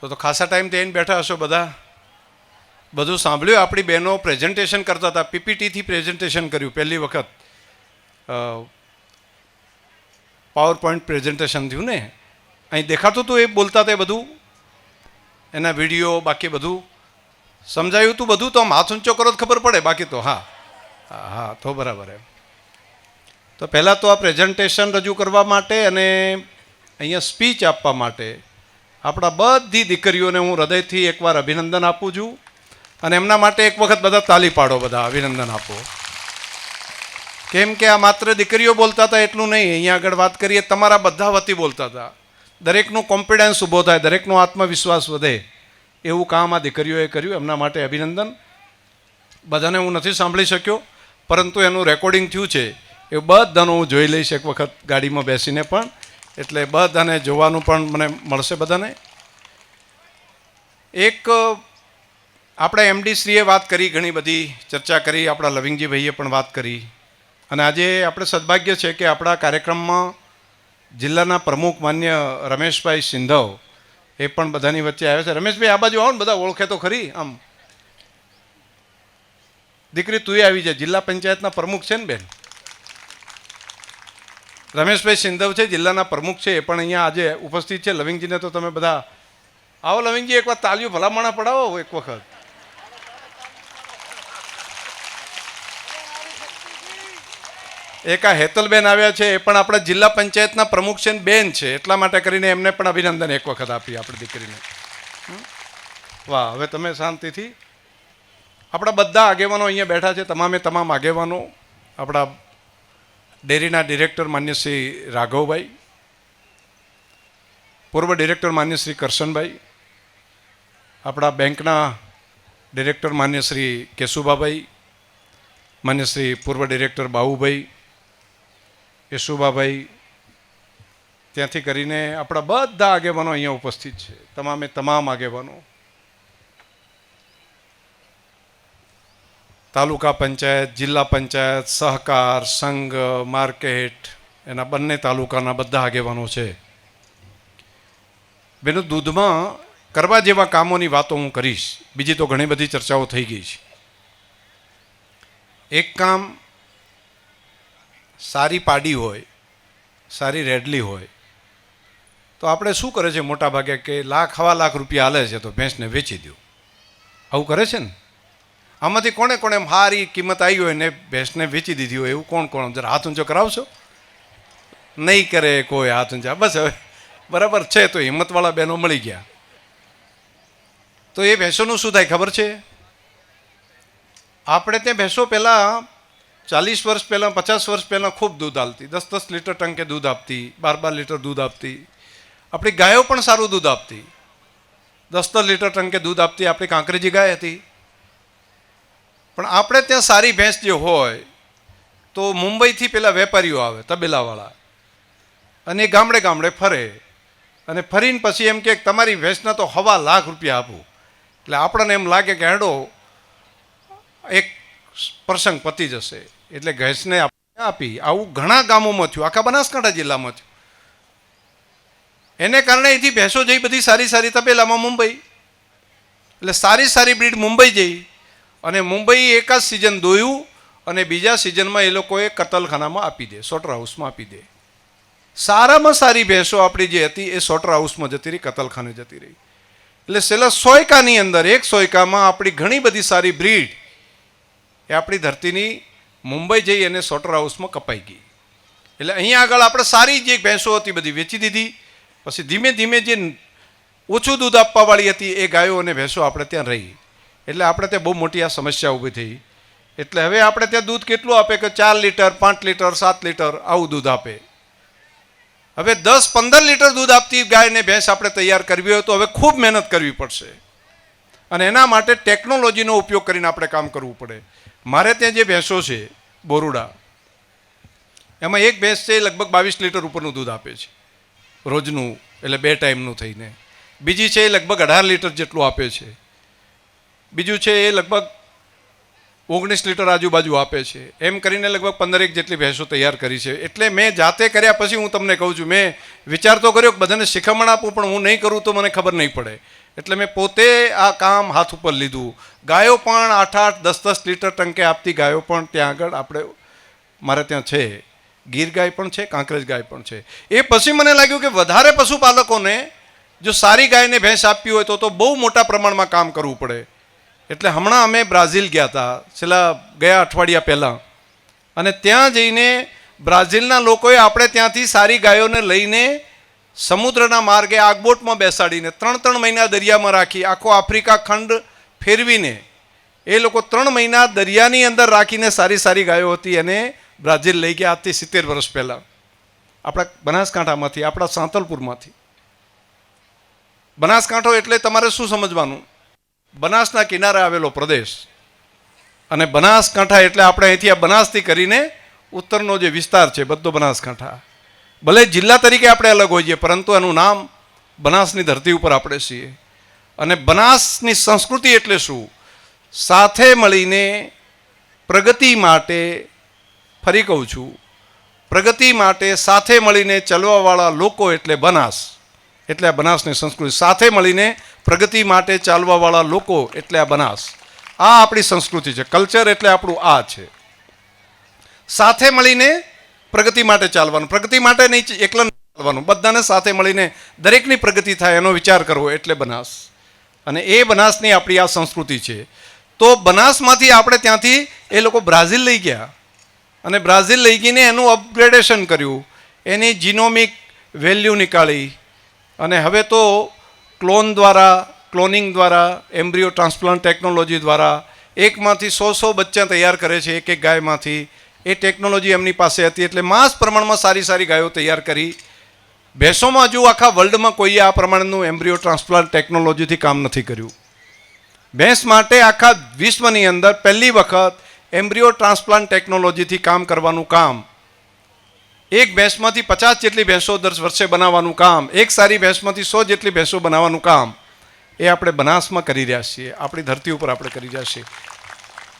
તો તો ખાસા ટાઈમ થઈને બેઠા હશો બધા. બધું સાંભળ્યું? આપણી બહેનો પ્રેઝન્ટેશન કરતા હતા, પીપીટીથી પ્રેઝન્ટેશન કર્યું પહેલી વખત. પાવર પોઈન્ટ પ્રેઝન્ટેશન થયું ને? અહીં દેખાતું હતું એ બોલતા તે બધું? એના વીડિયો બાકી બધું? સમજાયું હતું બધું? તો આમ હાથ ઊંચો કરો તો ખબર પડે, બાકી તો હા. હા હા, તો બરાબર એમ. તો પહેલાં તો આ પ્રેઝન્ટેશન રજૂ કરવા માટે અને અહીંયા સ્પીચ આપવા માટે આપણા બધી દીકરીઓને હું હૃદયથી એકવાર અભિનંદન આપું છું અને એમના માટે એક વખત બધા તાલી પાડો બધા, અભિનંદન આપો. કેમ કે આ માત્ર દીકરીઓ બોલતા હતા એટલું નહીં, અહીંયા આગળ વાત કરીએ, તમારા બધા વતી બોલતા હતા. દરેકનું કોન્ફિડન્સ ઊભો થાય, દરેકનો આત્મવિશ્વાસ વધે. એવું કામ આ દીકરીઓએ કર્યું, એમના માટે અભિનંદન. બધાને હું નથી સાંભળી શક્યો, પરંતુ એનું રેકોર્ડિંગ થયું છે. એ બધાનું હું જોઈ લઈશ એક વખત ગાડીમાં બેસીને પણ. એટલે બધાને જોવાનું પણ મને મળશે બધાને. એક, આપણે એમડી શ્રીએ વાત કરી, ઘણી બધી ચર્ચા કરી, આપણા લવિંગજી ભાઈએ પણ વાત કરી. અને આજે આપણે સદભાગ્ય છે કે આપણા કાર્યક્રમમાં જિલ્લાના પ્રમુખ માન્ય રમેશભાઈ સિંધવ એ પણ બધાની વચ્ચે આવ્યા છે. રમેશભાઈ, આ બાજુ આવો ને બધા, ઓળખે તો ખરી, આમ. દીકરી, તુંય આવી જાય જિલ્લા પંચાયતના પ્રમુખ છે ને બેન? રમેશભાઈ સિંધવ છે, જિલ્લાના પ્રમુખ છે, એ પણ અહીંયા આજે ઉપસ્થિત છે. લવિંગજીને તો તમે બધા આવો લવિંગજી એક વાર તાલીઓ ભલામણા પડાવો એક વખત. એક હેતલબેન આવ્યા છે, એ પણ આપણા જિલ્લા પંચાયતના પ્રમુખ છે બેન છે, એટલા માટે કરીને એમને પણ અભિનંદન એક વખત આપીએ આપણી દીકરીને. વાહ, હવે તમે શાંતિથી. આપણા બધા આગેવાનો અહીંયા બેઠા છે, તમામે તમામ આગેવાનો, આપણા ડેરીના ડિરેક્ટર માન્ય શ્રી રાઘવભાઈ, પૂર્વ ડિરેક્ટર માન્ય શ્રી કરશનભાઈ, આપણા બેંકના ડિરેક્ટર માન્ય શ્રી કેશુભાભાઈ, માન્ય શ્રી પૂર્વ ડિરેક્ટર બાહુભાઈ યશુભાભાઈ ત્યાંથી કરીને આપણા બધા આગેવાનો અહીંયા ઉપસ્થિત છે. તમામે તમામ આગેવાનો. તાલુકા પંચાયત, જિલ્લા પંચાયત, સહકાર, સંઘ, માર્કેટ, એના બંને તાલુકાના બધા આગેવાનો છે. બેનો દૂધમાં કરવા જેવા કામોની વાતો હું કરીશ. બીજી તો ઘણી બધી ચર્ચાઓ થઈ ગઈ છે. એક કામ સારી પાડી હોય, સારી રેડલી હોય, તો આપણે શું કરે છે? મોટા ભાગે કે લાખ, હવા લાખ રૂપિયા હાલે છે, તો ભેંસને વેચી દો. આવું કરે છે ને? આમાંથી કોણે કોણે હારી કિંમત આવી હોય ને ભેંસને વેચી દીધી હોય એવું કોણ કોણ? જરા હાથ ઊંચો કરાવશો. નહીં કરે કોઈ હાથ ઊંચા બસ હવે બરાબર છે તો હિંમતવાળા બહેનો મળી ગયા. તો એ ભેંસોનું શું થાય ખબર છે? આપણે ત્યાં ભેંસો પહેલાં ચાલીસ વર્ષ પહેલાં, પચાસ વર્ષ પહેલાં ખૂબ દૂધ આપતી દસ દસ લીટર ટંકે દૂધ આપતી, બાર બાર લીટર દૂધ આપતી. આપણી ગાયો પણ સારું દૂધ આપતી. દસ દસ લીટર ટંકે દૂધ આપતી. આપણી કાંકરેજી ગાય હતી. પણ આપણે ત્યાં સારી ભેંસ જે હોય, તો મુંબઈથી પેલા વેપારીઓ આવે, તબેલાવાળા. અને એ ગામડે ગામડે ફરે. અને ફરીને પછી એમ કે, તમારી ભેંસના તો હવા લાખ રૂપિયા આપું. એટલે આપણને એમ લાગે કે, હેડો, એક પ્રસંગ પતી જશે. એટલે ભેંસને આપી. આવું ઘણા ગામોમાં થયું. આખા બનાસકાંઠા જિલ્લામાં થયું. એને કારણે અહીંથી ભેંસો જઈ બધી સારી સારી તબેલામાં મુંબઈ. એટલે સારી સારી બ્રીડ મુંબઈ જઈ. અને મુંબઈ એક જ સિઝન દોયું અને બીજા સિઝનમાં એ લોકોએ કતલખાનામાં આપી દે, સોટર હાઉસમાં આપી દે. સારામાં સારી ભેંસો આપણી જે હતી એ સોટર હાઉસમાં જતી રહી, કતલખાને જતી રહી. એટલે છેલ્લા સોયકાની અંદર, એક સોયકામાં આપણી ઘણી બધી સારી બ્રીડ એ આપણી ધરતીની મુંબઈ જઈ અને સોટર હાઉસમાં કપાઈ ગઈ. એટલે અહીંયા આગળ આપણે સારી જે ભેંસો હતી બધી વેચી દીધી. પછી ધીમે ધીમે જે ઓછું દૂધ આપવાવાળી હતી એ ગાયો અને ભેંસો આપણે ત્યાં રહી. એટલે આપણે ત્યાં બહુ મોટી આ સમસ્યા ઊભી થઈ. એટલે હવે આપણે ત્યાં દૂધ કેટલું આપે કે ચાર લીટર, પાંચ લીટર, સાત લીટર આવું દૂધ આપે. હવે દસ, પંદર લીટર દૂધ આપતી ગાયને ભેંસ આપણે તૈયાર કરવી હોય તો હવે ખૂબ મહેનત કરવી પડશે. અને એના માટે ટેકનોલોજીનો ઉપયોગ કરીને આપણે કામ કરવું પડે. મારે ત્યાં જે ભેંસો છે, બોરુડા, એમાં એક ભેંસ છે લગભગ બાવીસ લીટર ઉપરનું દૂધ આપે છે. રોજનું, એટલે બે ટાઈમનું થઈને. બીજી છે એ લગભગ અઢાર લીટર જેટલું આપે છે. બીજું છે એ લગભગ ઓગણીસ લીટર આજુબાજુ આપે છે. એમ કરીને લગભગ પંદરેક જેટલી ભેંસો તૈયાર કરી છે. એટલે મેં જાતે કર્યા પછી હું તમને કહું છું, મેં વિચાર તો કર્યો બધાને શિખામણ આપું પણ હું નહીં કરું તો મને ખબર નહીં પડે. એટલે મેં પોતે આ કામ હાથ ઉપર લીધું. ગાયો પણ આઠ આઠ દસ દસ લીટર ટંકે આપતી ગાયો પણ ત્યાં આગળ આપણે, મારે ત્યાં છે. ગીર ગાય પણ છે, કાંકરેજ ગાય પણ છે. એ પછી મને લાગ્યું કે વધારે પશુપાલકોને જો સારી ગાયને ભેંસ આપવી હોય તો તો બહુ મોટા પ્રમાણમાં કામ કરવું પડે. એટલે હમણાં અમે બ્રાઝિલ ગયા હતા, છેલ્લા ગયા અઠવાડિયા પહેલાં. અને ત્યાં જઈને બ્રાઝિલના લોકોએ આપણે ત્યાંથી સારી ગાયોને લઈને સમુદ્રના માર્ગે આગબોટમાં બેસાડીને ત્રણ ત્રણ મહિના દરિયામાં રાખી આખો આફ્રિકા ખંડ ફેરવીને એ લોકો ત્રણ મહિના દરિયાની અંદર રાખીને સારી સારી ગાયો હતી અને બ્રાઝિલ લઈ ગયા આજથી સિત્તેર વર્ષ પહેલાં. આપણા બનાસકાંઠામાંથી, આપણા સાંતલપુરમાંથી. બનાસકાંઠો એટલે તમારે શું સમજવાનું? બનાસના કિનારે આવેલો પ્રદેશ. અને બનાસકાંઠા એટલે આપણે અહીંથી આ બનાસથી કરીને ઉત્તરનો જે વિસ્તાર છે, બધો બનાસકાંઠા. ભલે જિલ્લા તરીકે આપણે અલગ હોઈએ, પરંતુ એનું નામ બનાસની ધરતી ઉપર આપણે છીએ. અને બનાસની સંસ્કૃતિ એટલે શું? સાથે મળીને પ્રગતિ માટે ફરી કહું છું. પ્રગતિ માટે સાથે મળીને ચલવાવાળા લોકો એટલે બનાસ. એટલે આ બનાસની સંસ્કૃતિ. સાથે મળીને પ્રગતિ માટે ચાલવાવાળા લોકો એટલે આ બનાસ. આ આપણી સંસ્કૃતિ છે. કલ્ચર એટલે આપણું આ છે. સાથે મળીને પ્રગતિ માટે ચાલવાનું. પ્રગતિ માટે નહીં, એકલા ચાલવાનું. બધાને સાથે મળીને દરેકની પ્રગતિ થાય એનો વિચાર કરવો એટલે બનાસ. અને એ બનાસની આપણી આ સંસ્કૃતિ છે. તો બનાસમાંથી આપણે ત્યાંથી એ લોકો બ્રાઝિલ લઈ ગયા. અને બ્રાઝિલ લઈ ગઈને એનું અપગ્રેડેશન કર્યું. એની જીનોમિક વેલ્યુ નીકાળી. અને હવે તો ક્લોન દ્વારા, ક્લોનિંગ દ્વારા, એમ્બ્રિયો ટ્રાન્સપ્લાન્ટ ટેકનોલોજી દ્વારા એકમાંથી સો સો બચ્ચા તૈયાર કરે છે, એક એક ગાયમાંથી. એ ટેકનોલોજી એમની પાસે હતી એટલે માસ પ્રમાણમાં સારી સારી ગાયો તૈયાર કરી. ભેંસોમાં હજુ આખા વર્લ્ડમાં કોઈએ આ પ્રમાણેનું એમ્બ્રિયો ટ્રાન્સપ્લાન્ટ ટેકનોલોજીથી કામ નથી કર્યું. ભેંસ માટે આખા વિશ્વની અંદર પહેલી વખત એમ્બ્રિયો ટ્રાન્સપ્લાન્ટ ટેકનોલોજીથી કામ કરવાનું કામ એક ભેંસમાંથી પચાસ જેટલી ભેંસો દર વર્ષે બનાવવાનું કામ, એક સારી ભેંસમાંથી સો જેટલી ભેંસો બનાવવાનું કામ, એ આપણે બનાસમાં કરી રહ્યા છીએ. આપણી ધરતી ઉપર આપણે કરી રહ્યા છીએ.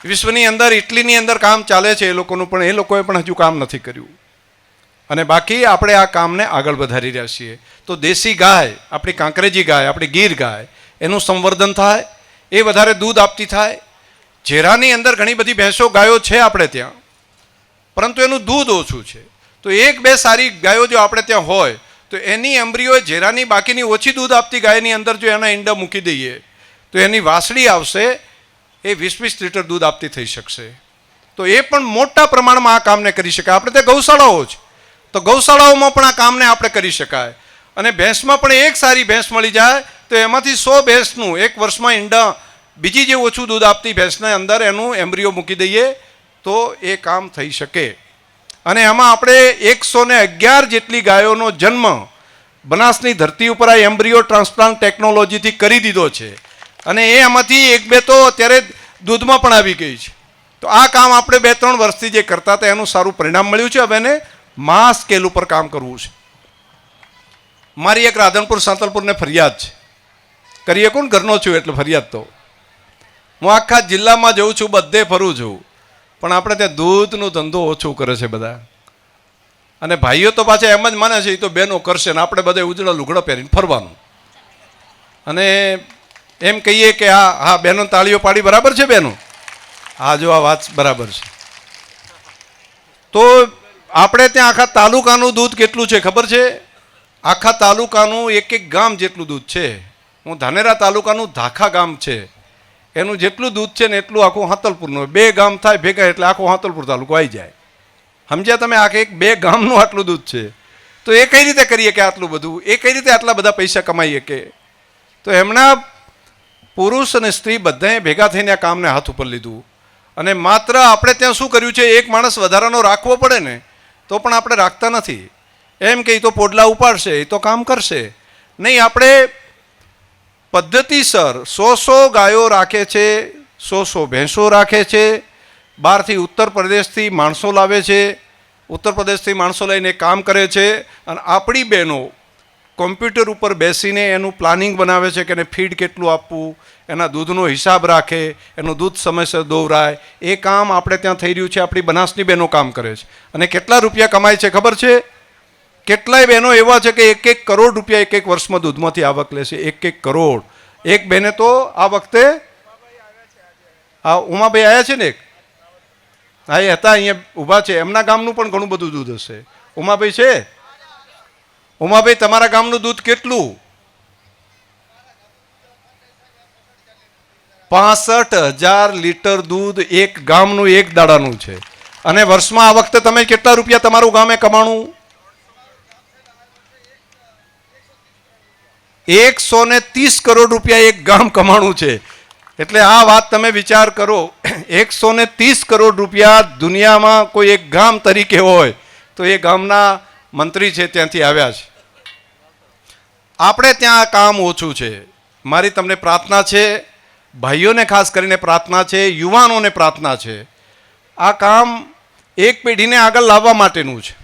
વિશ્વની અંદર, ઇટલીની અંદર કામ ચાલે છે એ લોકોનું, પણ એ લોકોએ પણ હજુ કામ નથી કર્યું. અને બાકી આપણે આ કામને આગળ વધારી રહ્યા છીએ. તો દેશી ગાય, આપણી કાંકરેજી ગાય, આપણી ગીર ગાય, એનું સંવર્ધન થાય, એ વધારે દૂધ આપતી થાય. ઝેરાની અંદર ઘણી બધી ભેંસો ગાયો છે આપણે ત્યાં. પરંતુ એનું દૂધ ઓછું છે. તો એક બે સારી ગાયો જો આપણે ત્યાં હોય, તો એની એમ્બ્રીઓ ઝેરાની બાકીની ઓછી દૂધ આપતી ગાયની અંદર જો એના ઈંડા મૂકી દઈએ, તો એની વાસળી આવશે, એ વીસ વીસ લીટર દૂધ આપતી થઈ શકશે. તો એ પણ મોટા પ્રમાણમાં આ કામને કરી શકાય. આપણે ત્યાં ગૌશાળાઓ છે તો ગૌશાળાઓમાં પણ આ કામને આપણે કરી શકાય. અને ભેંસમાં પણ એક સારી ભેંસ મળી જાય, તો એમાંથી સો ભેંસનું, એક વર્ષમાં ઈંડા, બીજી જે ઓછું દૂધ આપતી ભેંસને અંદર એનું એમ્બ્રીઓ મૂકી દઈએ, તો એ કામ થઈ શકે. અને એમાં આપણે એકસો ને અગિયાર જેટલી ગાયોનો જન્મ બનાસની ધરતી ઉપર આ એમ્બ્રિયો ટ્રાન્સપ્લાન્ટ ટેકનોલોજીથી કરી દીધો છે. અને એ એમાંથી એક બે તો અત્યારે દૂધમાં પણ આવી ગઈ છે. તો આ કામ આપણે બે ત્રણ વર્ષથી જે કરતા હતા, એનું સારું પરિણામ મળ્યું છે. હવે એને મા સ્કેલ ઉપર કામ કરવું છે. મારી એક રાધનપુર, સાંતલપુરને ફરિયાદ છે. કરીએ કોણ? ઘરનો છું એટલે ફરિયાદ તો. હું આખા જિલ્લામાં જઉં છું, બધે ફરું છું. પણ આપણે ત્યાં દૂધનો ધંધો ઓછો કરે છે બધા. અને ભાઈઓ તો પાછા એમ જ માને છે એ તો બહેનો કરશે ને આપણે બધા ઉજળા લુગડા પહેરીને ફરવાનું. અને એમ કહીએ કે હા હા બહેનો તાળીઓ પાડી બરાબર છે બહેનો હા, જો આ વાત બરાબર છે. તો આપણે ત્યાં આખા તાલુકાનું દૂધ કેટલું છે ખબર છે? આખા તાલુકાનું એક એક ગામ જેટલું દૂધ છે. હું ધાનેરા તાલુકાનું ધાખા ગામ છે. એનું જેટલું દૂધ છે ને એટલું આખું હાતલપુરનું બે ગામ થાય ભેગા એટલે આખું હાતલપુર તાલુકો આવી જાય. સમજ્યા તમે? આખે એક બે ગામનું આટલું દૂધ છે. તો એ કઈ રીતે કરીએ કે આટલું બધું? એ કઈ રીતે આટલા બધા પૈસા કમાઈએ કે? તો એમના પુરુષ અને સ્ત્રી બધાએ ભેગા થઈને આ કામને હાથ ઉપર લીધું. અને માત્ર આપણે ત્યાં શું કર્યું છે? એક માણસ વધારાનો રાખવો પડે ને, તો પણ આપણે રાખતા નથી. એમ કે એ તો પોડલા ઉપાડશે એ તો કામ કરશે. નહીં, આપણે પદ્ધતિસર સો સો ગાયો રાખે છે, સો સો ભેંસો રાખે છે, બહારથી ઉત્તર પ્રદેશથી માણસો લાવે છે, ઉત્તર પ્રદેશથી માણસો લઈને કામ કરે છે, અને આપણી બહેનો કોમ્પ્યુટર ઉપર બેસીને એનું પ્લાનિંગ બનાવે છે કે એને ફીડ કેટલું આપવું, એના દૂધનો હિસાબ રાખે, એનું દૂધ સમયસર દોવરાય, એ કામ આપણે ત્યાં થઈ રહ્યું છે, આપણી બનાસની બહેનો કામ કરે છે. અને કેટલા રૂપિયા કમાય છે, ખબર છે? કેટલાય બહેનો એવા છે કે એક એક કરોડ રૂપિયા એક એક વર્ષમાં દૂધમાંથી આવક લે છે, એક એક કરોડ. એક બહેને તો આ વખતે આ ઉમાભાઈ આવ્યા છે ને એક? હા, એ હતા, અહીંયા ઊભા છે. એમના ગામનું પણ ઘણું બધું દૂધ હશે. ઉમાભાઈ છે? ઉમાભાઈ, તમારા ગામનું દૂધ કેટલું? પાસઠ હજાર લીટર દૂધ એક ગામનું, એક દાડાનું છે. અને વર્ષમાં આ વખતે તમે કેટલા રૂપિયા તમારું ગામે કમાણું? એકસો ને ત્રીસ કરોડ રૂપિયા એક ગામ કમાણું છે. એટલે આ વાત તમે વિચાર કરો એકસો ને ત્રીસ કરોડ રૂપિયા દુનિયામાં કોઈ એક ગામ તરીકે હોય, તો એ ગામના મંત્રી છે ત્યાંથી આવ્યા છે. આપણે ત્યાં આ કામ ઓછું છે. મારી તમને પ્રાર્થના છે, ભાઈઓને ખાસ કરીને પ્રાર્થના છે, યુવાનોને પ્રાર્થના છે. આ કામ એક પેઢીને આગળ લાવવા માટેનું છે.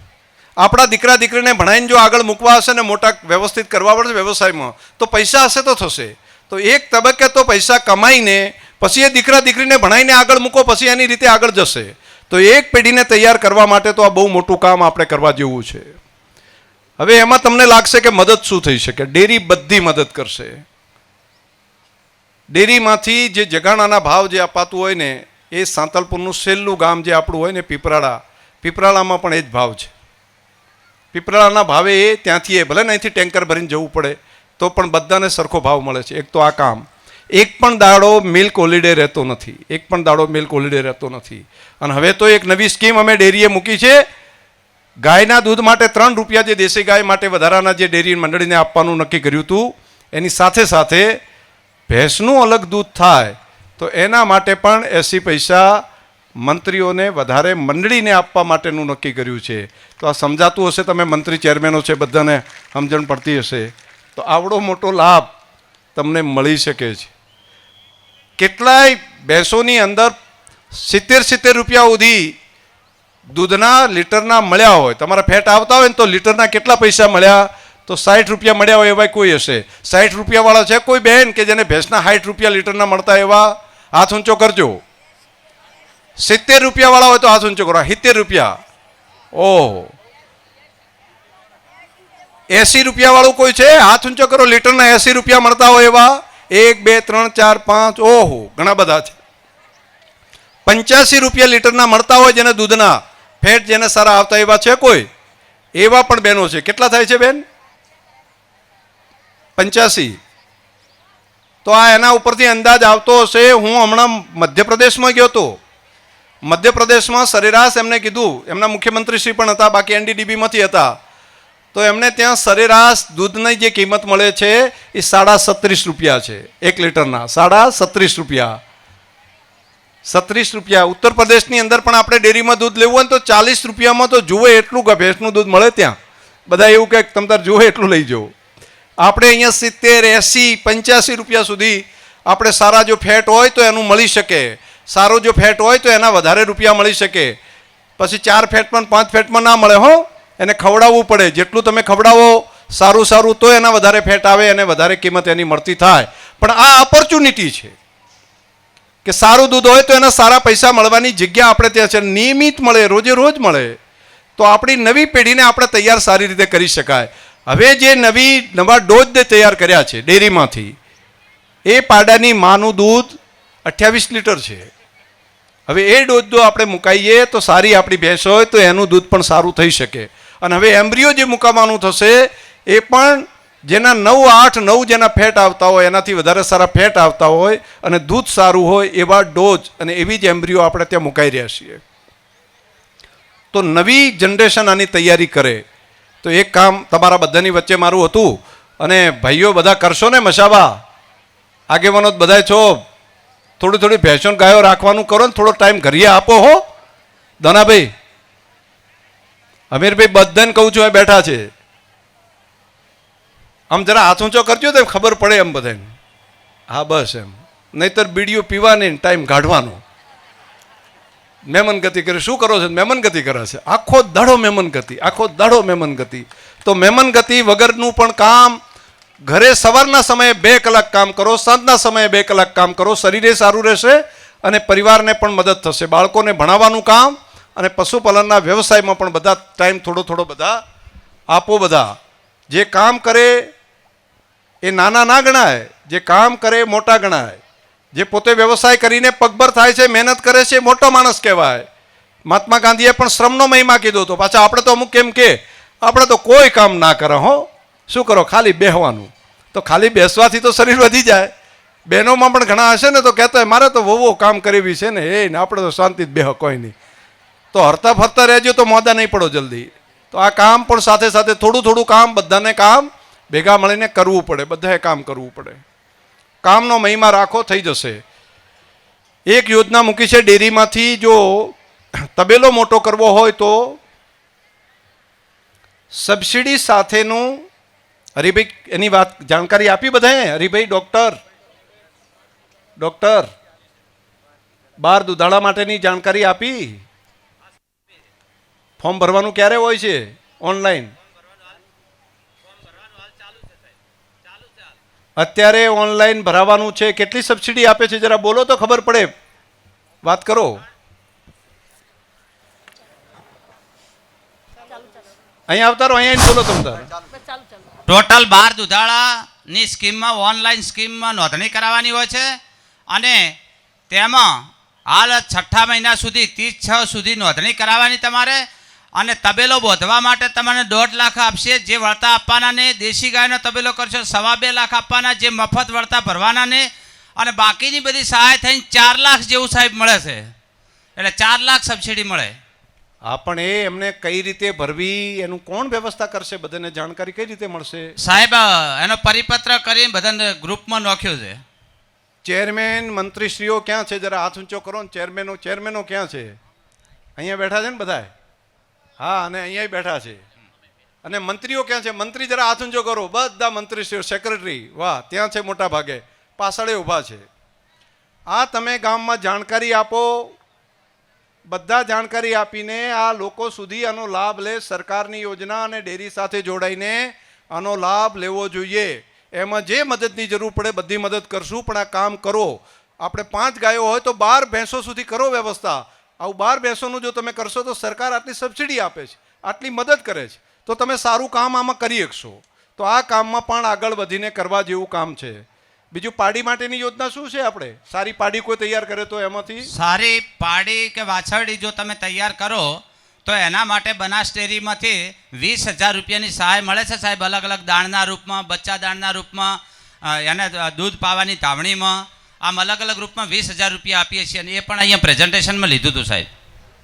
આપણા દીકરા દીકરીને ભણાવીને જો આગળ મૂકવા હશે ને મોટા વ્યવસ્થિત કરવા પડશે વ્યવસાયમાં, તો પૈસા હશે તો થશે. તો એક તબક્કે તો પૈસા કમાઈને, પછી એ દીકરા દીકરીને ભણાવીને આગળ મૂકો, પછી એની રીતે આગળ જશે. તો એક પેઢીને તૈયાર કરવા માટે તો આ બહુ મોટું કામ આપણે કરવા જેવું છે. હવે એમાં તમને લાગશે કે મદદ શું થઈ શકે? ડેરી બધી મદદ કરશે. ડેરીમાંથી જે જગાણાના ભાવ જે અપાતું હોય ને, એ સાંતલપુરનું છેલ્લું ગામ જે આપણું હોય ને, પીપરાળા, પીપરાળામાં પણ એ જ ભાવ છે. પીપરાળાના ભાવે એ ત્યાંથી એ ભલે ને અહીંથી ટેન્કર ભરીને જવું પડે, તો પણ બધાને સરખો ભાવ મળે છે. એક તો આ કામ. એક પણ દાડો મિલ્ક હોલિડે રહેતો નથી. એક પણ દાડો મિલ્ક હોલિડે રહેતો નથી. અને હવે તો એક નવી સ્કીમ અમે ડેરીએ મૂકી છે. ગાયના દૂધ માટે ત્રણ રૂપિયા જે દેશી ગાય માટે વધારાના જે ડેરી મંડળીને આપવાનું નક્કી કર્યું હતું, એની સાથે સાથે ભેંસનું અલગ દૂધ થાય, તો એના માટે પણ એંસી પૈસા મંત્રીઓને વધારે મંડળીને આપવા માટેનું નક્કી કર્યું છે. તો આ સમજાતું હશે તમે મંત્રી ચેરમેનો છે, બધાને સમજણ પડતી હશે. તો આવડો મોટો લાભ તમને મળી શકે છે. કેટલાય ભેંસોની અંદર સિત્તેર સિત્તેર રૂપિયા સુધી દૂધના લીટરના મળ્યા હોય. તમારા ફેટ આવતા હોય ને તો લીટરના કેટલા પૈસા મળ્યા? તો સાઠ રૂપિયા મળ્યા હોય એવા કોઈ હશે. સાઠ રૂપિયાવાળા છે કોઈ બહેન કે જેને ભેંસના સાઠ રૂપિયા લીટરના મળતા એવા? હાથ ઊંચો કરજો. સિત્તેર રૂપિયાવાળા હોય તો હાથ ઊંચો કરો. સિત્તેર રૂપિયા. ઓહો. એસી રૂપિયાવાળું કોઈ છે? હાથ ઊંચો કરો. લીટરના એસી રૂપિયા મળતા હોય એવા. એક, બે, ત્રણ, ચાર, પાંચ. ઓહો. ઘણા બધા છે. પંચ્યાસી રૂપિયા લીટરના મળતા હોય જેને દૂધના. ફેટ જેને સારા આવતા એવા છે કોઈ? એવા પણ બહેનો છે. કેટલા થાય છે બેન? પંચ્યાસી. તો આ એના ઉપરથી અંદાજ આવતો હશે. હું હમણાં મધ્યપ્રદેશમાં ગયો હતો. મધ્યપ્રદેશમાં સરેરાશ એમને કીધું. એમના મુખ્યમંત્રીશ્રી પણ હતા, બાકી એનડીડીબીમાંથી હતા. તો એમને ત્યાં સરેરાશ દૂધની જે કિંમત મળે છે, એ સાડા સત્રીસ રૂપિયા છે, એક લીટરના. સાડા સત્રીસ રૂપિયા. સત્રીસ રૂપિયા. ઉત્તર પ્રદેશની અંદર પણ આપણે ડેરીમાં દૂધ લેવું હોય તો ચાલીસ રૂપિયામાં તો જુએ એટલું ભેંસનું દૂધ મળે ત્યાં. બધા એવું કે તમ તાર જુએ એટલું લઈ જવું આપણે અહીંયા સિત્તેર, એંસી, પંચ્યાસી રૂપિયા સુધી આપણે સારા જો ફેટ હોય તો એનું મળી શકે. સારો જો ફેટ હોય તો એના વધારે રૂપિયા મળી શકે. પછી ચાર ફેટમાં પાંચ ફેટમાં ના મળે હો, એને ખવડાવવું પડે. જેટલું તમે ખવડાવો સારું સારું તો એના વધારે ફેટ આવે અને વધારે કિંમત એની મળતી થાય. પણ આ ઓપોર્ચ્યુનિટી છે. કે સારું દૂધ હોય તો એના સારા પૈસા મળવાની જગ્યા આપણે ત્યાં છે. નિયમિત મળે, રોજે રોજ મળે. તો આપણી નવી પેઢીને આપણે તૈયાર સારી રીતે કરી શકાય. હવે જે નવી, નવા ડોઝ તૈયાર કર્યા છે ડેરીમાંથી, એ પાડાની માનું દૂધ અઠ્યાવીસ લીટર છે. હવે એ ડોઝ જો આપણે મુકાઈએ તો સારી આપણી ભેંસ હોય તો એનું દૂધ પણ સારું થઈ શકે. અને હવે એમ્બ્રિયો જે મુકાવાનું થશે, એ પણ જેના નવ આઠ નવ જેના ફેટ આવતા હોય, એનાથી વધારે સારા ફેટ આવતા હોય અને દૂધ સારું હોય એવા ડોઝ અને એવી જ એમ્બ્રિયો આપણે ત્યાં મુકાઈ રહ્યા છીએ. તો નવી જનરેશન આની તૈયારી કરે. તો એક કામ તમારા બધાની વચ્ચે મારું હતું અને ભાઈઓ બધા કરશો ને મશાબા આગેવાનો જ બધાય છો? થોડી થોડી ભેંસો ગાયો રાખવાનું કરો ને થોડો ટાઈમ ઘરીએ આપો હો. દનાભાઈ, અમીરભાઈ બધાને કહું છું એ બેઠા છે. આમ જરા હાથ ઊંચો કરજો તો ખબર પડે એમ બધાને. હા, બસ એમ. નહીતર બીડીઓ પીવાની ટાઈમ કાઢવાનો. મેમન ગતિ કરે. શું કરો છો? મેમન ગતિ કરે છે. આખો દાડો મેમન ગતિ, આખો દાડો મહેમન ગતિ. તો મહેમાન ગતિ વગરનું પણ કામ ઘરે સવારના સમયે બે કલાક કામ કરો, સાંજના સમયે બે કલાક કામ કરો, શરીરે સારું રહેશે અને પરિવારને પણ મદદ થશે. બાળકોને ભણાવવાનું કામ અને પશુપાલનના વ્યવસાયમાં પણ બધા ટાઈમ થોડો થોડો બધા આપો બધા. જે કામ કરે એ નાના ના ગણાય, જે કામ કરે મોટા ગણાય. જે પોતે વ્યવસાય કરીને પગભર થાય છે, મહેનત કરે છે મોટો માણસ કહેવાય. મહાત્મા ગાંધીએ પણ શ્રમનો મહિમા કીધો હતો. પાછા આપણે તો અમુક કેમ કે, આપણે તો કોઈ કામ ના કરે હો. શું કરો, ખાલી બેહવાનું? તો ખાલી બેસવાથી તો શરીર વધી જાય. બહેનોમાં પણ ઘણા હશે ને તો કહેતા હોય, મારે તો વહુ કામ કરવી છે ને, એ ને આપણે તો શાંતિ જ બેહો, કોઈ નહીં. તો હરતા ફરતા રહેજો તો મોદા નહીં પડો જલ્દી. તો આ કામ પણ સાથે સાથે થોડું થોડું કામ, બધાને કામ, ભેગા મળીને કરવું પડે, બધાએ કામ કરવું પડે. કામનો મહિમા રાખો, થઈ જશે. એક યોજના મૂકી છે ડેરીમાંથી, જો તબેલો મોટો કરવો હોય તો સબસિડી સાથેનું હરિભાઈ, એની વાત, જાણકારી આપી બધાએ? હરિભાઈ, ડૉક્ટર? ડૉક્ટર? બાર દુધાળા માટેની જાણકારી આપી? ફોર્મ ભરવાનું ક્યારે હોય છે? ઓનલાઈન? અત્યારે ઓનલાઈન ભરાવાનું છે. કેટલી સબસિડી આપે છે? જરા બોલો તો ખબર પડે. વાત કરો. અહીંયા આવતા રહો, અહીંયા બોલો તમ ટોટલ બાર દુધાળાની સ્કીમમાં, ઓનલાઈન સ્કીમમાં નોંધણી કરાવવાની હોય છે અને તેમાં હાલ છઠ્ઠા મહિના સુધી, ત્રીસ છ સુધી નોંધણી કરાવવાની તમારે અને તબેલો બોધવા માટે તમને દોઢ લાખ આપશે, જે વળતા આપવાના ને દેશી ગાયનો તબેલો કરશો, સવા બે લાખ આપવાના, જે મફત વળતા ભરવાના ને, અને બાકીની બધી સહાય થઈને ચાર લાખ જેવું સાહેબ મળે છે. એટલે ચાર લાખ સબસિડી મળે. હા પણ એ એમને કઈ રીતે ભરવી એનું કોણ વ્યવસ્થા કરશે બધાને જાણકારી કઈ રીતે મળશે? સાહેબ એનો પરિપત્ર કરી બધાને ગ્રુપમાં નોખ્યો છે. ચેરમેન મંત્રીશ્રીઓ ક્યાં છે? જરા હાથ ઊંચો કરો ને ચેરમેનો ચેરમેનો ક્યાં છે? અહીંયા બેઠા છે ને બધા હા અને અહીંયા બેઠા છે. અને મંત્રીઓ ક્યાં છે? મંત્રી જરા હાથ ઊંચો કરો. બધા મંત્રીશ્રીઓ સેક્રેટરી વાહ ત્યાં છે મોટા ભાગે પાછળે ઊભા છે. આ તમે ગામમાં જાણકારી આપો બધા જાણકારી આપીને આ લોકો સુધી આનો લાભ લે સરકારની યોજના અને ડેરી સાથે જોડાઈને આનો લાભ લેવો જોઈએ. એમાં જે મદદની જરૂર પડે બધી મદદ કરશું, પણ આ કામ કરો. આપણે પાંચ ગાયો હોય તો બાર ભેંસો સુધી કરો વ્યવસ્થા. આવું બાર ભેંસોનું જો તમે કરશો તો સરકાર આટલી સબસિડી આપે છે, આટલી મદદ કરે છે. તો તમે સારું કામ આમાં કરી શકશો. તો આ કામમાં પણ આગળ વધીને કરવા જેવું કામ છે. બીજું પાડી માટેની યોજના શું છે આપણે? સારી પાડી કોઈ તૈયાર કરે તો એમાંથી? સારી પાડી કે વાછરડી જો તમે તૈયાર કરો તો એના માટે બનાસ ડેરીમાંથી વીસ હજાર રૂપિયાની સહાય મળે છે સાહેબ અલગ અલગ દાણના રૂપમાં બચ્ચા દાણના રૂપમાં એને દૂધ પાવાની ધાવણીમાં આમ અલગ અલગ રૂપમાં વીસ હજાર રૂપિયા આપીએ છીએ અને એ પણ અહીંયા પ્રેઝન્ટેશનમાં લીધું હતું સાહેબ.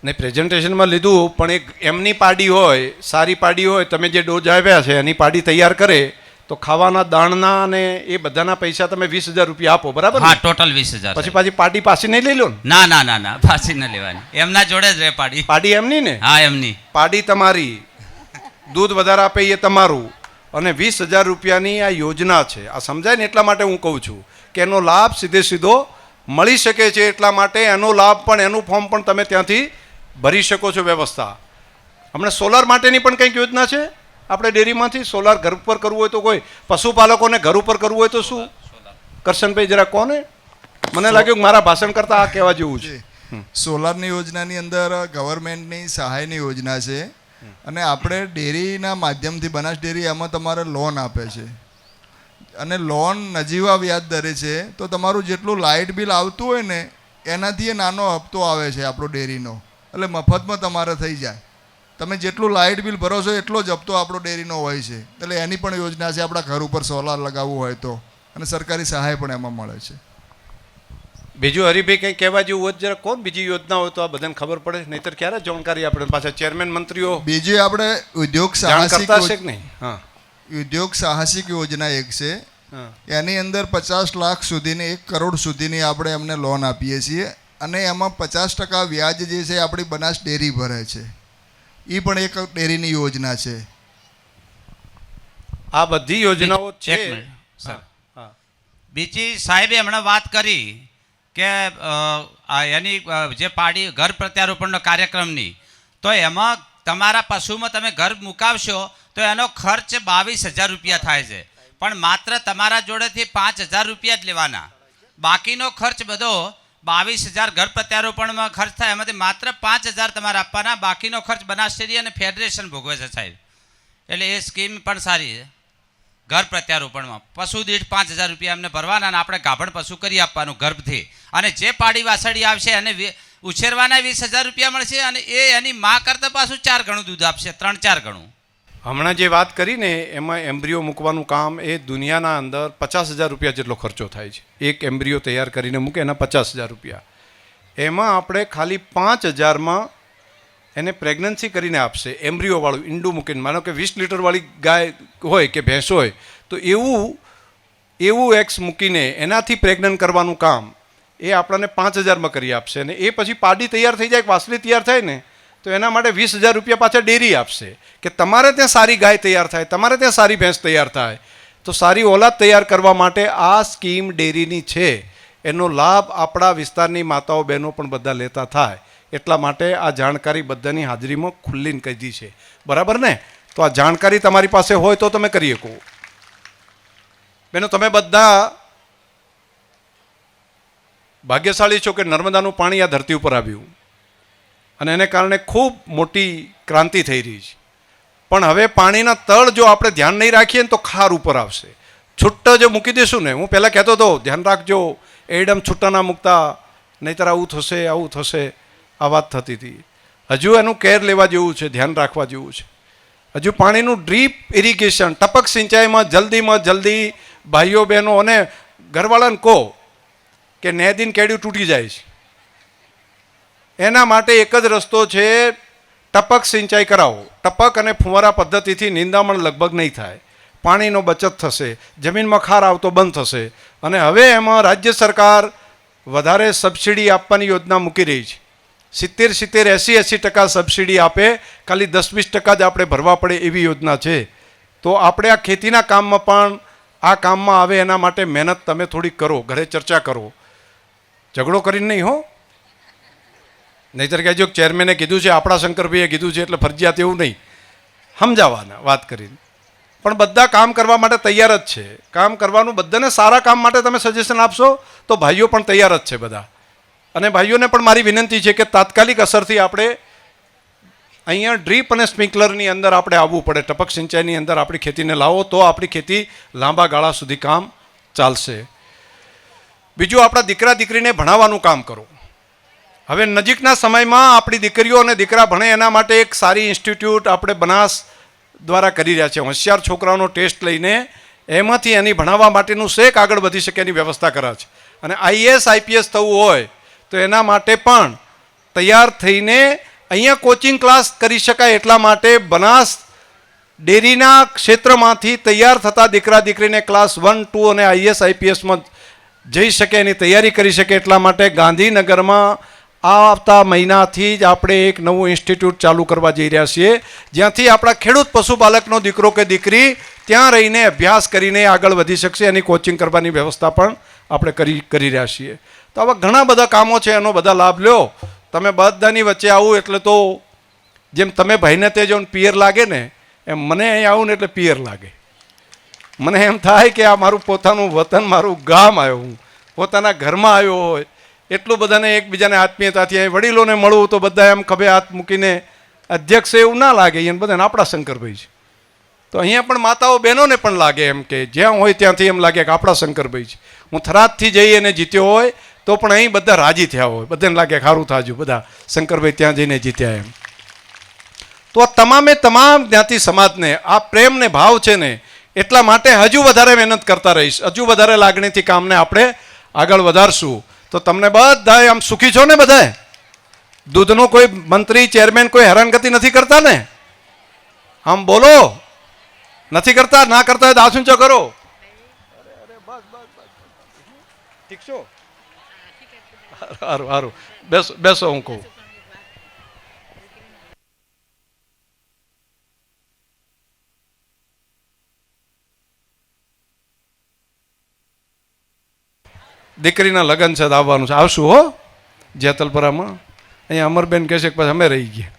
ને પ્રેઝન્ટેશનમાં લીધું પણ એક એમની પાડી હોય સારી પાડી હોય તમે જે ડોઝ આવ્યા છે એની પાડી તૈયાર કરે તો ખાવાના દાણના અને એ બધાના પૈસા તમે વીસ હજાર રૂપિયા આપો બરાબર હા ટોટલ વીસ હજાર પછી પાછી પાડી પાછી નહીં લઈ લો ના ના ના ના પાછી ન લેવાની. એમના જોડે જ રહે પાડી. પાડી એમની ને? હા એમની. પાડી તમારી. દૂધ વધારે આપે એ તમારું. અને વીસ હજાર રૂપિયાની આ યોજના છે. આ સમજાય ને એટલા માટે હું કહું છું કે એનો લાભ સીધે સીધો મળી શકે છે એટલા માટે એનો લાભ પણ એનું ફોર્મ પણ તમે ત્યાંથી ભરી શકો છો વ્યવસ્થા. હમણાં સોલાર માટેની પણ કંઈક યોજના છે? આપણે ડેરીમાંથી સોલાર ઘર ઉપર કરવું હોય તો કોઈ પશુપાલકોને ઘર ઉપર કરવું હોય તો શું? કરશનભાઈ જરા કોને? મને લાગ્યું કે મારા ભાષણ કરતાં આ કહેવા જેવું છે. સોલારની યોજનાની અંદર ગવર્મેન્ટની સહાયની યોજના છે. અને આપણે ડેરીના માધ્યમથી બનાસ ડેરી એમાં તમારે લોન આપે છે. અને લોન નજીવા વ્યાજ દરે છે તો તમારું જેટલું લાઇટ બિલ આવતું હોય ને એનાથી એ નાનો હપ્તો આવે છે આપણો ડેરીનો. એટલે મફતમાં તમારે થઈ જાય. તમે જેટલું લાઇટ બિલ ભરો છો એટલો જ હપ્તો આપણો ડેરીનો હોય છે. એટલે એની પણ યોજના છે આપણા ઘર ઉપર સોલાર લગાવવું હોય તો. અને સરકારી સહાય પણ એમાં મળે છે. બીજું હરિભાઈ કંઈ કહેવા જેવું હોય જરા કોણ બીજી યોજના હોય તો આ બધાને ખબર પડે નહીતર ક્યારે જાણકારી આપણે પાછા ચેરમેન મંત્રીઓ બીજી આપણે ઉદ્યોગ સાહસિક નહીં? હા. ઉદ્યોગ સાહસિક યોજના એક છે. એની અંદર પચાસ લાખ સુધીની એક કરોડ સુધીની આપણે એમને લોન આપીએ છીએ. અને એમાં પચાસ ટકા વ્યાજ જે છે આપણી બનાસ ડેરી ભરે છે. એ પણ એક ડેરીની યોજના છે. આ બધી યોજનાઓ છે. સર. હા, હા. બીજી સાહેબે હમણાં વાત કરી કે એની જે પાડી ઘર પ્રત્યારોપણનો કાર્યક્રમની તો એમાં તમારા પશુમાં તમે ઘર મુકાવશો તો એનો ખર્ચ બાવીસ હજાર રૂપિયા થાય છે. પણ માત્ર તમારા જોડેથી પાંચ હજાર રૂપિયા જ લેવાના. બાકીનો ખર્ચ બધો બાવીસ હજાર ઘર પ્રત્યારોપણમાં ખર્ચ થાય. એમાંથી માત્ર પાંચ હજાર તમારે આપવાના. બાકીનો ખર્ચ બનાસડેરી અને ફેડરેશન ભોગવે છે સાહેબ. એટલે એ સ્કીમ પણ સારી છે. ઘર પ્રત્યારોપણમાં. પશુ દીઠ પાંચ હજાર રૂપિયા એમને ભરવાના અને આપણે ગાભણ પશુ કરી આપવાનું ગર્ભથી. અને જે પાડી વાસળી આવશે એને ઉછેરવાના વીસ હજાર રૂપિયા મળશે અને એ એની માં કરતાં પાછું ચાર ગણું દૂધ આપશે. ત્રણ ચાર ગણું. હમણાં જે વાત કરીને એમાં એમ્બ્રિયો મૂકવાનું કામ એ દુનિયાના અંદર પચાસ હજાર રૂપિયા જેટલો ખર્ચો થાય છે. એક એમ્બ્રિયો તૈયાર કરીને મૂકે એના પચાસ હજાર રૂપિયા. એમાં આપણે ખાલી પાંચ હજારમાં એને પ્રેગ્નન્સી કરીને આપશે, એમ્બ્રિયોવાળું, ઈંડું મૂકીને. માનો કે વીસ લીટરવાળી ગાય હોય કે ભેંસ હોય, તો એવું એવું એક્સ મૂકીને એનાથી પ્રેગ્નન્ટ કરવાનું કામ એ આપણને પાંચ હજારમાં કરી આપશે અને એ પછી પાડી તૈયાર થઈ જાય વાસળી તૈયાર થાય ને તો એના માટે વીસ હજાર રૂપિયા પાછા ડેરી આપશે કે તમારે ત્યાં સારી ગાય તૈયાર થાય, તમારે ત્યાં સારી ભેંસ તૈયાર થાય. તો સારી ઓલાદ તૈયાર કરવા માટે આ સ્કીમ ડેરીની છે. એનો લાભ આપણા વિસ્તારની માતાઓ બહેનો પણ બધા લેતા થાય. એટલા માટે આ જાણકારી બધાની હાજરીમાં ખુલ્લીને કહી છે. બરાબર ને? તો આ જાણકારી તમારી પાસે હોય તો તમે કરી શકો. બેનો, તમે બધા ભાગ્યશાળી છો કે નર્મદાનું પાણી આ ધરતી ઉપર આવ્યું? અને એને કારણે ખૂબ મોટી ક્રાંતિ થઈ રહી છે. પણ હવે પાણીના તળ જો આપણે ધ્યાન નહીં રાખીએ ને તો ખાર ઉપર આવશે. છૂટ્ટા જો મૂકી દઈશું ને, હું પહેલાં કહેતો હતો, ધ્યાન રાખજો, એડમ છૂટ્ટા ના મૂકતા, નહીંતર આવું થશે આવું થશે. આ વાત થતી હતી. હજુ એનું કેર લેવા જેવું છે, ધ્યાન રાખવા જેવું છે. હજુ પાણીનું ડ્રીપ ઇરિગેશન, ટપક સિંચાઈમાં જલ્દીમાં જલ્દી ભાઈઓ બહેનો અને ઘરવાળાને કહો કે, નેદિન કેડ્યું તૂટી જાય છે. એના માટે એક જ રસ્તો છે, ટપક સિંચાઈ કરાવો. ટપક અને ફુવારા પદ્ધતિથી નિંદામણ લગભગ નહીં થાય. પાણીનો બચત થશે, જમીનમાં ખાર આવતો બંધ થશે અને હવે એમાં રાજ્ય સરકાર વધારે સબસિડી આપવાની યોજના મૂકી રહી છે. સિત્તેર સિત્તેર એંસી એંસી ટકા સબસિડી આપે, ખાલી દસ વીસ ટકા જ આપણે ભરવા પડે એવી યોજના છે. તો આપણે આ ખેતીના કામમાં પણ આ કામમાં આવે એના માટે મહેનત તમે થોડીક કરો, ઘરે ચર્ચા કરો. ઝઘડો કરીને નહીં હો. નહીતર કહેજો ચેરમેને કીધું છે, આપણા શંકરભાઈએ કીધું છે, એટલે ફરજિયાત એવું નહીં. સમજાવવાના, વાત કરીને. પણ બધા કામ કરવા માટે તૈયાર જ છે. કામ કરવાનું, બધાને સારા કામ માટે તમે સજેશન આપશો, તો ભાઈઓ પણ તૈયાર જ છે બધા. અને ભાઈઓને પણ મારી વિનંતી છે કે તાત્કાલિક અસરથી આપણે અહીંયા ડ્રીપ અને સ્પ્રિંકલરની અંદર આપણે આવવું પડે. ટપક સિંચાઈની અંદર આપણી ખેતીને લાવો, તો આપણી ખેતી લાંબા ગાળા સુધી કામ ચાલશે. બીજું, આપણા દીકરા દીકરીને ભણાવવાનું કામ કરો. હવે નજીકના સમયમાં આપણી દીકરીઓ અને દીકરા ભણે એના માટે એક સારી ઇન્સ્ટિટ્યૂટ આપણે બનાસ દ્વારા કરી રહ્યા છે. હોશિયાર છોકરાઓનો ટેસ્ટ લઈને એમાંથી એની ભણાવવા માટેનું શેક આગળ વધી શકે એની વ્યવસ્થા કરે છે. અને આઈએસ આઈપીએસ થવું હોય તો એના માટે પણ તૈયાર થઈને અહીંયા કોચિંગ ક્લાસ કરી શકાય એટલા માટે બનાસ ડેરીના ક્ષેત્રમાંથી તૈયાર થતા દીકરા દીકરીને ક્લાસ વન, ટુ અને આઈએસ આઈપીએસમાં જઈ શકે એની તૈયારી કરી શકે એટલા માટે ગાંધીનગરમાં આવતા મહિનાથી જ આપણે એક નવું ઇન્સ્ટિટ્યૂટ ચાલુ કરવા જઈ રહ્યા છીએ. જ્યાંથી આપણા ખેડૂત પશુપાલકનો દીકરો કે દીકરી ત્યાં રહીને અભ્યાસ કરીને આગળ વધી શકશે. એની કોચિંગ કરવાની વ્યવસ્થા પણ આપણે કરી કરી રહ્યા છીએ. તો આવા ઘણા બધા કામો છે, એનો બધા લાભ લ્યો. તમે બધાની વચ્ચે આવું એટલે તો જેમ તમે ભાઈને તે જો પિયર લાગે ને, એમ મને અહીં આવું ને એટલે પિયર લાગે. મને એમ થાય કે આ મારું પોતાનું વતન, મારું ગામ આવ્યો. હું પોતાના ઘરમાં આવ્યો હોય. એટલું બધાને એકબીજાને આત્મીયતાથી અહીં વડીલોને મળવું તો બધા એમ ખભે હાથ મૂકીને અધ્યક્ષ એવું ના લાગે એને બધાને આપણા શંકરભાઈ છે. તો અહીંયા પણ માતાઓ બહેનોને પણ લાગે એમ કે જ્યાં હોય ત્યાંથી એમ લાગે કે આપણા શંકરભાઈ છે. હું થરાદથી જઈ અને જીત્યો હોય તો પણ અહીં બધા રાજી થયા હોય. બધાને લાગે સારું થાજુ બધા શંકરભાઈ ત્યાં જઈને જીત્યા એમ. તો આ તમામે તમામ જ્ઞાતિ સમાજને, આ પ્રેમને ભાવ છે ને, એટલા માટે હજુ વધારે મહેનત કરતા રહીશ. હજુ વધારે લાગણીથી કામને આપણે આગળ વધારશું. તો તમને બધા આમ સુખી છો ને બધા દૂધનો કોઈ મંત્રી ચેરમેન કોઈ હેરાનગતિ નથી કરતા ને? આમ બોલો. નથી કરતા, ના કરતા હોય તો હાથ ઊંચો કરો. ઠીક છો? સારું સારું બેસો બેસો હું કહું. દીકરીના લગ્ન છે આવવાનું છે. આવશું હો. જેતલપરામાં. અહીંયા અમરબેન કહેશે કે પછી અમે રહી ગયા.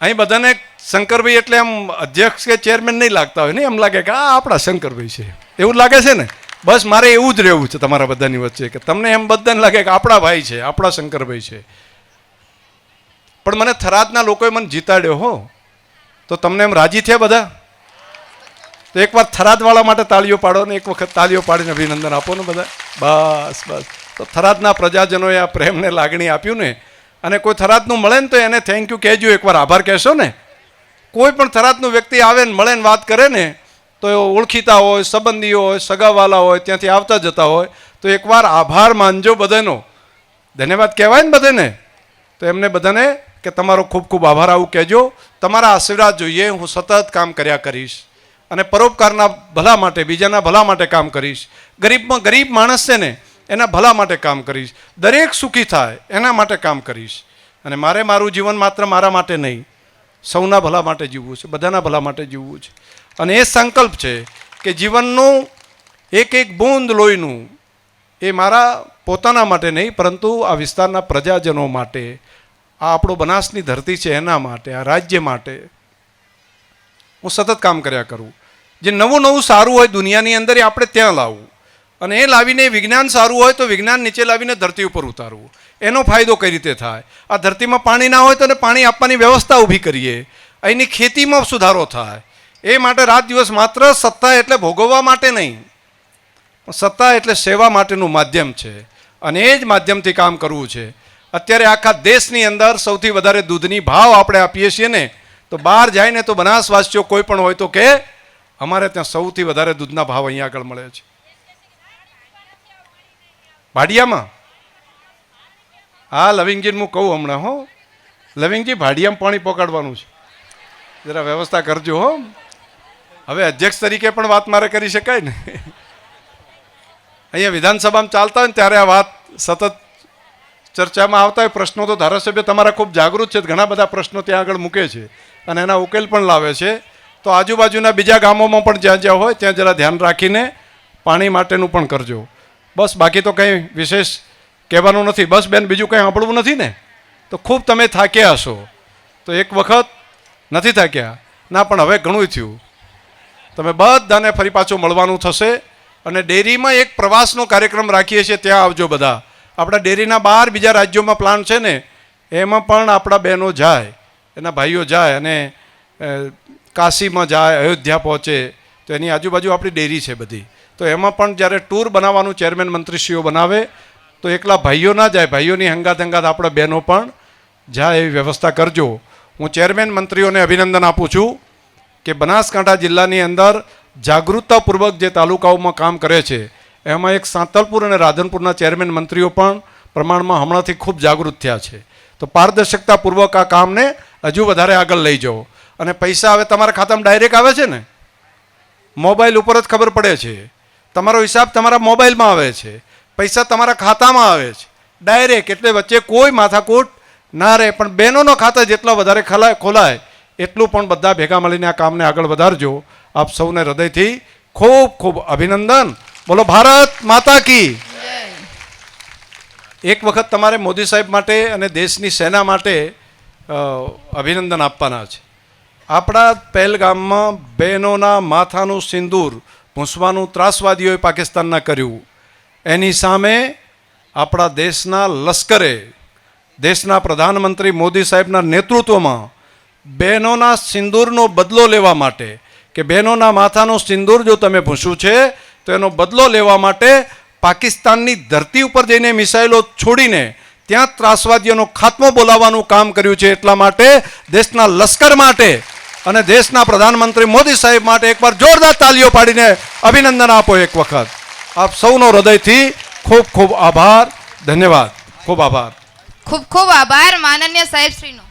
અહીં બધાને શંકરભાઈ એટલે એમ અધ્યક્ષ કે ચેરમેન નહીં લાગતા હોય ને, એમ લાગે કે આ આપણા શંકરભાઈ છે. એવું લાગે છે ને? બસ મારે એવું જ રહેવું છે તમારા બધાની વચ્ચે કે તમને એમ બધાને લાગે કે આપણા ભાઈ છે, આપણા શંકરભાઈ છે. પણ મને થરાદના લોકોએ મને જીતાડ્યો હો. તો તમને એમ રાજી થયા બધા? તો એકવાર થરાદવાળા માટે તાળીઓ પાડો ને એક વખત તાળીઓ પાડીને અભિનંદન આપો ને બધા. બસ બસ. તો થરાદના પ્રજાજનોએ આ પ્રેમને લાગણી આપ્યું ને અને કોઈ થરાદનું મળે ને તો એને થેન્ક યુ કહેજો એકવાર આભાર કહેશો ને. કોઈ પણ થરાદનું વ્યક્તિ આવે ને મળે ને વાત કરે ને, તો ઓળખીતા હોય, સંબંધીઓ હોય, સગાવાલા હોય, ત્યાંથી આવતા જતા હોય, તો એકવાર આભાર માનજો બધાનો. ધન્યવાદ કહેવાય ને બધાને? તો એમને બધાને કે તમારો ખૂબ ખૂબ આભાર. આવું કહેજો. તમારા આશીર્વાદ જોઈએ. હું સતત કામ કર્યા કરીશ. અને પરોપકારના ભલા માટે, બીજાના ભલા માટે કામ કરીશ. ગરીબમાં ગરીબ માણસ છે ને, એના ભલા માટે કામ કરીશ. દરેક સુખી થાય, એના માટે કામ કરીશ. અને મારે મારું જીવન માત્ર મારા માટે નહીં, સૌના ભલા માટે જીવવું છે, બધાના ભલા માટે જીવવું છે. અને એ સંકલ્પ છે કે જીવનનું એક એક બૂંદ લોહીનું એ મારા પોતાના માટે નહીં, પરંતુ આ વિસ્તારના પ્રજાજનો માટે આ આપણો બનાસની ધરતી છે એના માટે, આ રાજ્ય માટે હું સતત કામ કર્યા કરું. જે નવું નવું સારું હોય દુનિયાની અંદર એ આપણે ત્યાં લાવવું અને એ લાવીને વિજ્ઞાન સારું હોય તો વિજ્ઞાન નીચે લાવીને ધરતી ઉપર ઉતારવું. એનો ફાયદો કઈ રીતે થાય? આ ધરતીમાં પાણી ના હોય તો પાણી આપવાની વ્યવસ્થા ઊભી કરીએ. અહીંની ખેતીમાં સુધારો થાય. એ માટે રાત દિવસ માત્ર સત્તા એટલે ભોગવવા માટે નહીં સત્તા એટલે સેવા માટેનું માધ્યમ છે. અને એ જ માધ્યમથી કામ કરવું છે. અત્યારે આખા દેશની અંદર સૌથી વધારે દૂધની ભાવ આપણે આપીએ છીએ ને, તો બહાર જાય ને તો બનાસવાસીઓ કોઈ પણ હોય તો કે અમારે ત્યાં સૌથી વધારે દૂધના ભાવ અહીંયા આગળ મળે છે. ભાડિયામાં? હા લવિંગજીને હું કહું હમણાં, હો. લવિંગજી, ભાડિયામાં પાણી પકડવાનું છે. જરા વ્યવસ્થા કરજો, હો. હવે અધ્યક્ષ તરીકે પણ વાત મારે કરી શકાય ને. અહીંયા વિધાનસભામાં ચાલતા હોય ને ત્યારે આ વાત સતત ચર્ચામાં આવતા હોય, પ્રશ્નો તો ધારાસભ્ય તમારા ખૂબ જાગૃત છે, ઘણા બધા પ્રશ્નો ત્યાં આગળ મૂકે છે અને એના ઉકેલ પણ લાવે છે. તો આજુબાજુના બીજા ગામોમાં પણ જ્યાં જ્યાં હોય, ત્યાં જરા ધ્યાન રાખીને પાણી માટેનું પણ કરજો. બસ, બાકી તો કંઈ વિશેષ કહેવાનું નથી. બસ, બેન, બીજું કંઈ સાંભળવું નથી ને? તો ખૂબ તમે થાક્યા હશો. તો એક વખત નથી થાક્યા. ના, પણ હવે ઘણું થયું. તમે બધાને ફરી પાછું મળવાનું થશે અને ડેરીમાં એક પ્રવાસનો કાર્યક્રમ રાખીએ છીએ. ત્યાં આવજો બધા. આપણા ડેરીના બહાર બીજા રાજ્યોમાં પ્લાન છે ને, એમાં પણ આપણા બહેનો જાય, એના ભાઈઓ જાય અને કાશીમાં જાય, અયોધ્યા પહોંચે, તો એની આજુબાજુ આપણી ડેરી છે બધી. તો એમાં પણ જ્યારે ટૂર બનાવવાનું ચેરમેન મંત્રીશ્રીઓ બનાવે, તો એકલા ભાઈઓ ના જાય, ભાઈઓની હંગાત હંગાત આપણા બહેનો પણ જાય એવી વ્યવસ્થા કરજો. હું ચેરમેન મંત્રીઓને અભિનંદન આપું છું કે બનાસકાંઠા જિલ્લાની અંદર જાગૃતતાપૂર્વક જે તાલુકાઓમાં કામ કરે છે એમાં એક સાંતલપુર અને રાધનપુરના ચેરમેન મંત્રીઓ પણ પ્રમાણમાં હમણાંથી ખૂબ જાગૃત થયા છે. તો પારદર્શકતાપૂર્વક આ કામને હજુ વધારે આગળ લઈ જાઓ અને પૈસા હવે તમારા ખાતામાં ડાયરેક્ટ આવે છે ને? મોબાઈલ ઉપર જ ખબર પડે છે. તમારો હિસાબ તમારા મોબાઈલમાં આવે છે. પૈસા તમારા ખાતામાં આવે છે. ડાયરેક્ટ એટલે વચ્ચે કોઈ માથાકૂટ ના રહે. પણ બહેનોનો ખાતા જેટલા વધારે ખલાય, ખોલાય, એટલું પણ બધા ભેગા મળીને આ કામને આગળ વધારજો. આપ સૌને હૃદયથી ખૂબ ખૂબ અભિનંદન. બોલો ભારત માતા કી. એક વખત તમારે મોદી સાહેબ માટે અને દેશની સેના માટે અભિનંદન આપવાના છે. આપણા પહેલગામમાં બહેનોના માથાનું સિંદૂર ભૂંસવાનું ત્રાસવાદીઓએ પાકિસ્તાનના કર્યું. એની સામે આપણા દેશના લશ્કરે દેશના પ્રધાનમંત્રી મોદી સાહેબના નેતૃત્વમાં બહેનોના સિંદૂરનો બદલો લેવા માટે કે બહેનોના માથાનું સિંદૂર જો તમે ભૂંસ્યું છે તો એનો બદલો લેવા માટે પાકિસ્તાનની ધરતી ઉપર જઈને મિસાઇલો છોડીને ત્યાં ત્રાસવાદીઓનો ખાત્મો બોલાવવાનું કામ કર્યું છે એટલા માટે દેશના લશ્કર માટે અને દેશના પ્રધાનમંત્રી મોદી સાહેબ માટે એકવાર જોરદાર તાલીઓ પાડીને અભિનંદન આપો એક વખત. આપ સૌનો હૃદયથી ખૂબ ખૂબ આભાર. ધન્યવાદ. ખૂબ આભાર. ખૂબ ખૂબ આભાર, માનન્ય સાહેબ શ્રીનો.